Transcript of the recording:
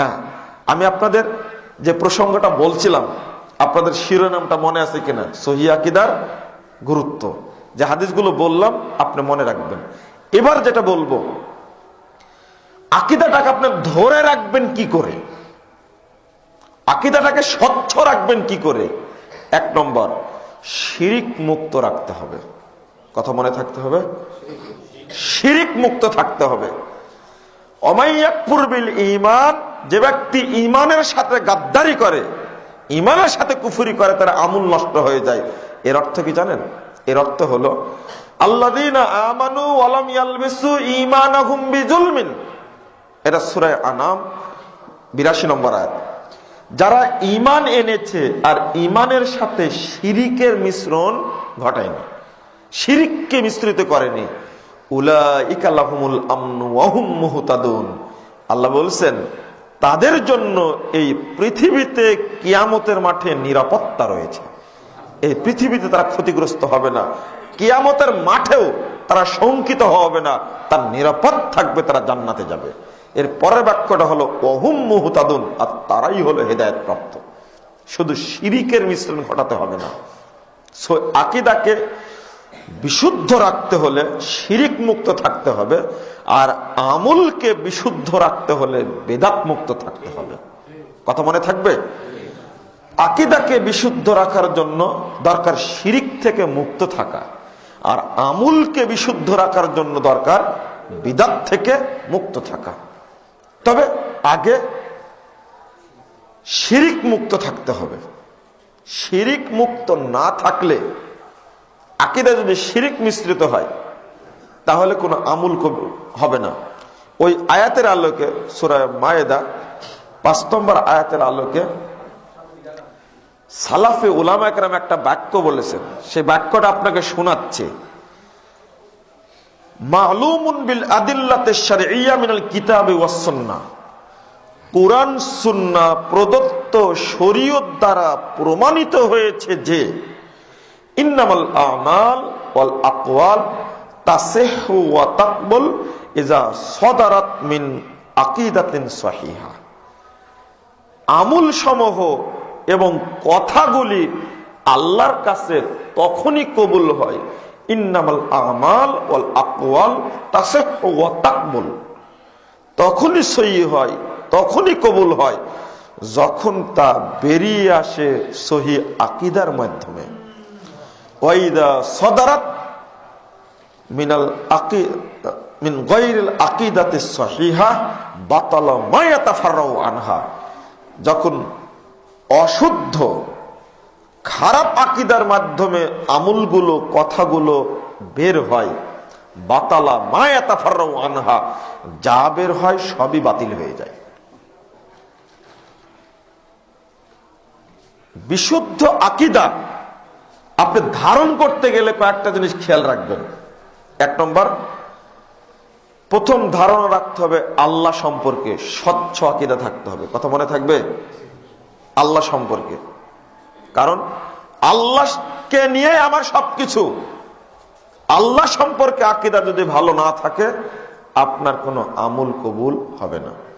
হ্যাঁ আমি আপনাদের যে প্রসঙ্গটা বলছিলাম, আপনাদের শিরোনামটা মনে আছে কিনা? সহি আকিদার গুরুত্ব। যে হাদিসগুলো বললাম, আপনি মনে রাখবেন। এবার যেটা বলব, আকিদাটাকে আপনি ধরে রাখবেন কি করে? আকিদাটাকে স্বচ্ছ রাখবেন কি করে? এক নম্বর, শিরিক মুক্ত রাখতে হবে। কথা মনে থাকতে হবে? শিরিক মুক্ত থাকতে হবে। অমাইয়াকপুরবিল ইমান যে ব্যক্তি ইমানের সাথে গাদ্দারি করে ইমানের সাথে কুফুরি করে, তার আমুল নষ্ট হয়ে যায়। এর অর্থ কি জানেন? এর অর্থ হলো আমানু আনাম 82 নম্বর যারা ইমান এনেছে আর ইমানের সাথে শিরিকের মিশ্রণ ঘটায়নি, শিরিককে মিশ্রিত করেনি ওয়াহুম মুহতাদুন। আল্লাহ বলছেন তাদের জন্য এই পৃথিবীতে কিয়ামতের মাঠে নিরাপত্তা রয়েছে। এই পৃথিবীতে তারা ক্ষতিগ্রস্ত হবে না। কিয়ামতের মাঠেও তারা শঙ্কিত হবে না। তার নিরাপদ থাকবে, তারা জান্নাতে যাবে। এর পরের বাক্যটা হলো অহুম মুহতাদুন আর তারাই হলো হেদায়ত প্রাপ্ত শুধু শিরিকের মিশ্রণ ঘটাতে হবে না। সো আকিদাকে বিশুদ্ধ রাখতে হলে শিরিক মুক্ত থাকতে হবে, আর আমুলকে বিশুদ্ধ রাখতে হলে বেদাত মুক্ত থাকতে হবে। কথা মনে থাকবে? আকিদাকে বিশুদ্ধ রাখার জন্য দরকার শিরিক থেকে মুক্ত থাকা, আর আমুলকে বিশুদ্ধ রাখার জন্য দরকার বিদাত থেকে মুক্ত থাকা। তবে আগে শিরিক মুক্ত থাকতে হবে। শিরিক মুক্ত না থাকলে আকিদা যদি শিরিক মিশ্রিত হয়, তাহলে কোনো আমুল হবে না। ওই আয়াতের আলোকে সুরায় মায়েদা, পাঁচ নম্বর আয়াতের আলোকে সালাফে উলামা একরাম একটা বাক্য বলেছেন। সেই বাক্যটা আপনাকে শোনাচ্ছে। মালুমুন বিল আদিল্লাতে শারঈয়া মিনাল কিতাবে ওয়াস সুন্নাহ কোরআন, সুন্না প্রদত্ত শরীয়ত দ্বারা প্রমাণিত হয়েছে যে আকওয়াল সদারাত মিন সহিহা। আমুল সমূহ এবং কথাগুলি আল্লাহর কাছে তখনই কবুল হয়। ইন্নামাল আমাল ওয়াল আকওয়াল তাসিহু ওয়া তাকবুল। তখনই সহি হয়, তখনই কবুল হয়, যখন তা বেরিয়ে আসে সহি আকিদার মাধ্যমে। আনহা। যখন অশুদ্ধ, খারাপ আকিদার মাধ্যমে আমুলগুলো, কথাগুলো বের হয়, বাতালা মায়াতা মায়াতাফারাও আনহা, যা বের হয় সবই বাতিল হয়ে যায়। বিশুদ্ধ আকিদা আপনি ধারণ করতে গেলে কয়েকটা জিনিস খেয়াল রাখবেন। এক নম্বর, প্রথম ধারণা রাখতে হবে আল্লাহ সম্পর্কে, স্বচ্ছ আকিদা থাকতে হবে। কথা মনে থাকবে? আল্লাহ সম্পর্কে। কারণ, আল্লাহকে নিয়ে আমার সবকিছু। আল্লাহ সম্পর্কে আকিদা যদি ভালো না থাকে, আপনার কোনো আমূল কবুল হবে না।